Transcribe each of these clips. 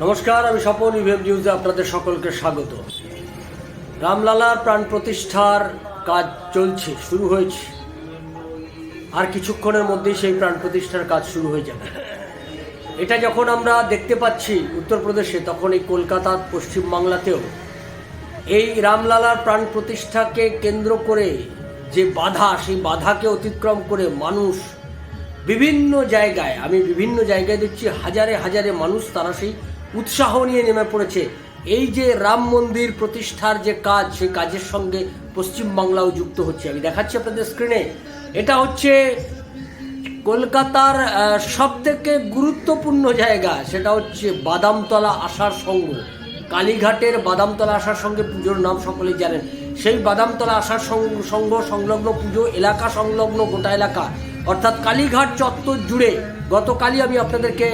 নমস্কার, আমি স্বপন, ইভিএম নিউজে আপনাদের সকলকে স্বাগত। রামলালার প্রাণ প্রতিষ্ঠার কাজ চলছে, শুরু হয়েছে। আর কিছুক্ষণের মধ্যেই সেই প্রাণ প্রতিষ্ঠার কাজ শুরু হয়ে যাবে। এটা যখন আমরা দেখতে পাচ্ছি উত্তরপ্রদেশে, তখন এই কলকাতা পশ্চিমবাংলাতেও এই রামলালার প্রাণ প্রতিষ্ঠাকে কেন্দ্র করে যে বাধা, সেই বাধাকে অতিক্রম করে মানুষ বিভিন্ন জায়গায়, আমি বিভিন্ন জায়গায় দেখছি হাজারে হাজারে মানুষ তারা সেই উৎসাহ নিয়ে নেমে পড়েছে। এই যে রাম মন্দির প্রতিষ্ঠার যে কাজ, সেই কাজের সঙ্গে পশ্চিমবাংলাও যুক্ত হচ্ছে। আমি দেখাচ্ছি আপনাদের স্ক্রিনে এটা হচ্ছে কলকাতার সব থেকে গুরুত্বপূর্ণ জায়গা। সেটা হচ্ছে বাদামতলা আশার সংঘ। কালীঘাটের বাদামতলা আসার সঙ্গে পুজোর নাম সকলেই জানেন। সেই বাদামতলা আসার সং- সংঘ সংলগ্ন পুজো এলাকা সংলগ্ন গোটা এলাকা। অর্থাৎ কালীঘাট চত্বর জুড়ে গতকালই আমি আপনাদেরকে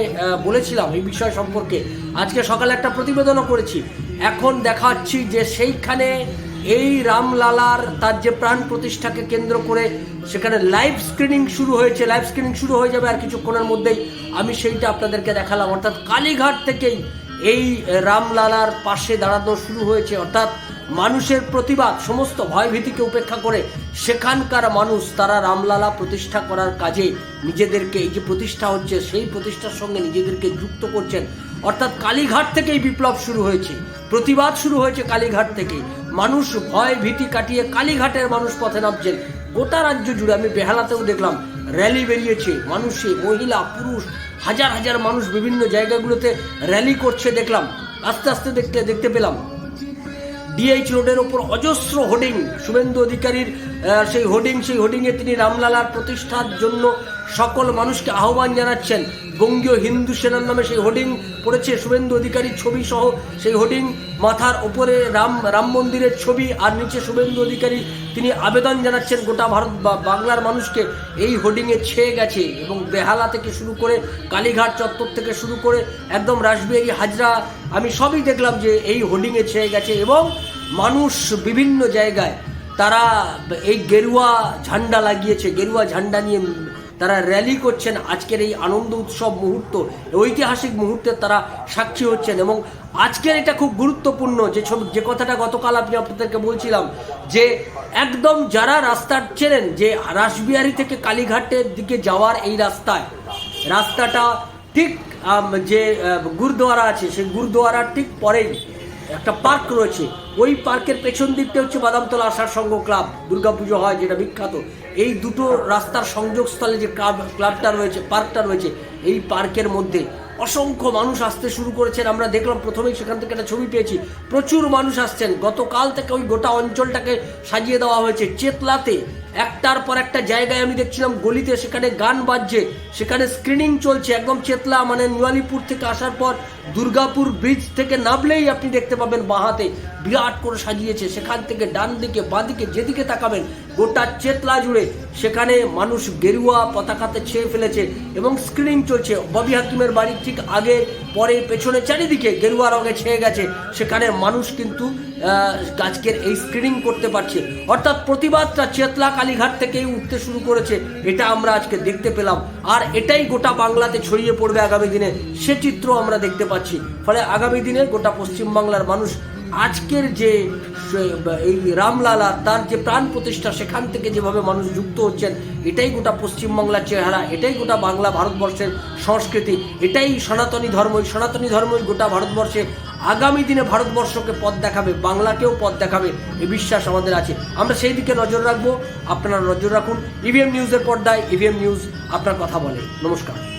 বলেছিলাম এই বিষয় সম্পর্কে। আজকে সকালে একটা প্রতিবেদনও করেছি। এখন দেখাচ্ছি যে সেইখানে এই রামলালার তার যে প্রাণ প্রতিষ্ঠাকে কেন্দ্র করে সেখানে লাইভ স্ক্রিনিং শুরু হয়েছে। লাইভ স্ক্রিনিং শুরু হয়ে যাবে আর কিছুক্ষণের মধ্যেই আমি সেইটা আপনাদেরকে দেখালাম। অর্থাৎ কালীঘাট থেকেই এই রামলালার পাশে দাঁড়ানো শুরু হয়েছে। অর্থাৎ মানুষের প্রতিবাদ, সমস্ত ভয়ভীতিকে উপেক্ষা করে সেখানকার মানুষ তারা রামলালা প্রতিষ্ঠা করার কাজে নিজেদেরকে, এই যে প্রতিষ্ঠা হচ্ছে, সেই প্রতিষ্ঠার সঙ্গে নিজেদেরকে যুক্ত করছেন। অর্থাৎ কালীঘাট থেকেই বিপ্লব শুরু হয়েছে, প্রতিবাদ শুরু হয়েছে কালীঘাট থেকে। মানুষ ভয় ভীতি কাটিয়ে কালীঘাটের মানুষ পথে নামছেন। গোটা রাজ্য জুড়ে আমি বেহালাতেও দেখলাম র্যালি বেরিয়েছে, মানুষে, মহিলা, পুরুষ, হাজার হাজার মানুষ বিভিন্ন জায়গাগুলোতে র্যালি করছে, দেখলাম। আস্তে আস্তে দেখতে দেখতে পেলাম। ডিএইচ রোডের ওপর অজস্র হোর্ডিং। শুভেন্দু অধিকারীর সেই হোর্ডিং, সেই হোর্ডিংয়ে তিনি রামলালার প্রতিষ্ঠার জন্য সকল মানুষকে আহ্বান জানাচ্ছেন। বঙ্গীয় হিন্দু সেনার নামে সেই হোর্ডিং পড়েছে। শুভেন্দু অধিকারীর ছবি সহ সেই হোর্ডিং মাথার ওপরে রাম রাম মন্দিরের ছবি আর নিচে শুভেন্দু অধিকারী তিনি আবেদন জানাচ্ছেন, গোটা ভারত বা বাংলার মানুষকে এই হোর্ডিংয়ে ছেয়ে গেছে এবং বেহালা থেকে শুরু করে কালীঘাট চত্বর থেকে শুরু করে একদম রাসবিহারী, হাজরা, আমি সবই দেখলাম যে এই হোর্ডিংয়ে ছেয়ে গেছে এবং মানুষ বিভিন্ন জায়গায় তারা এই গেরুয়া ঝান্ডা লাগিয়েছে, গেরুয়া ঝান্ডা নিয়ে তারা র্যালি করছেন। আজকের এই আনন্দ উৎসব মুহূর্ত, ঐতিহাসিক মুহূর্তে তারা সাক্ষী হচ্ছেন এবং আজকের এটা খুব গুরুত্বপূর্ণ যে ছবি, যে কথাটা গতকাল আপনি আপনাদেরকে বলছিলাম যে একদম যারা রাস্তা চেনেন যে রাসবিহারি থেকে কালীঘাটের দিকে যাওয়ার এই রাস্তায়, রাস্তাটা ঠিক যে গুরুদুয়ারা আছে, সেই গুরুদুয়ারার ঠিক পরেই একটা পার্ক রয়েছে। ওই পার্কের পেছন দিকটা হচ্ছে বাদামতলা আশার সংঘ ক্লাব, দুর্গাপুজো হয় যেটা বিখ্যাত। এই দুটো রাস্তার সংযোগস্থলে যে ক্লাব, ক্লাবটা রয়েছে, পার্কটা রয়েছে, এই পার্কের মধ্যে অসংখ্য মানুষ আসতে শুরু করেছেন। আমরা দেখলাম প্রথমেই সেখান থেকে একটা ছবি পেয়েছি। প্রচুর মানুষ আসছেন। গতকাল থেকে ওই গোটা অঞ্চলটাকে সাজিয়ে দেওয়া হয়েছে। চেতলাতে একটার পর একটা জায়গায় আমি দেখছিলাম গলিতে সেখানে গান বাজছে, সেখানে স্ক্রিনিং চলছে, একদম চেতলা মানে নিওয়ালিপুর থেকে আসার পর দুর্গাপুর ব্রিজ থেকে নামলেই আপনি দেখতে পাবেন বাঁহাতে। বিরাট করে সাজিয়েছে, সেখান থেকে ডান দিকে, বাঁ দিকে, যেদিকে তাকাবেন, গোটা চেতলা জুড়ে সেখানে মানুষ গেরুয়া পতাকাতে ছেয়ে ফেলেছে এবং স্ক্রিনিং চলছে। ববি হাকিমের বাড়ির ঠিক আগে পরে পেছনে চারিদিকে গেরুয়া রঙে ছেয়ে গেছে। সেখানে মানুষ কিন্তু আজকের এই স্ক্রিনিং করতে পারছে। অর্থাৎ প্রতিবাদটা চেতলা কালীঘাট থেকেই উঠতে শুরু করেছে। এটা আমরা আজকে দেখতে পেলাম। আর এটাই গোটা বাংলাতে ছড়িয়ে পড়বে আগামী দিনে। সে চিত্র আমরা দেখতে পাচ্ছি। ফলে আগামী দিনে গোটা পশ্চিমবাংলার মানুষ আজকের যে এই রামলালা, তার যে প্রাণ প্রতিষ্ঠা, সেখান থেকে যেভাবে মানুষ যুক্ত হচ্ছেন, এটাই গোটা পশ্চিমবাংলার চেহারা, এটাই গোটা বাংলা ভারতবর্ষের সংস্কৃতি, এটাই সনাতনী ধর্ম সনাতনী ধর্মই গোটা ভারতবর্ষে আগামী দিনে ভারতবর্ষকে পথ দেখাবে, বাংলাকেও পথ দেখাবে, এ বিশ্বাস আমাদের আছে। আমরা সেই দিকে নজর রাখব, আপনারা নজর রাখুন। ইভিএম নিউজের পর্দায় ইভিএম নিউজ আপনার কথা বলে। নমস্কার।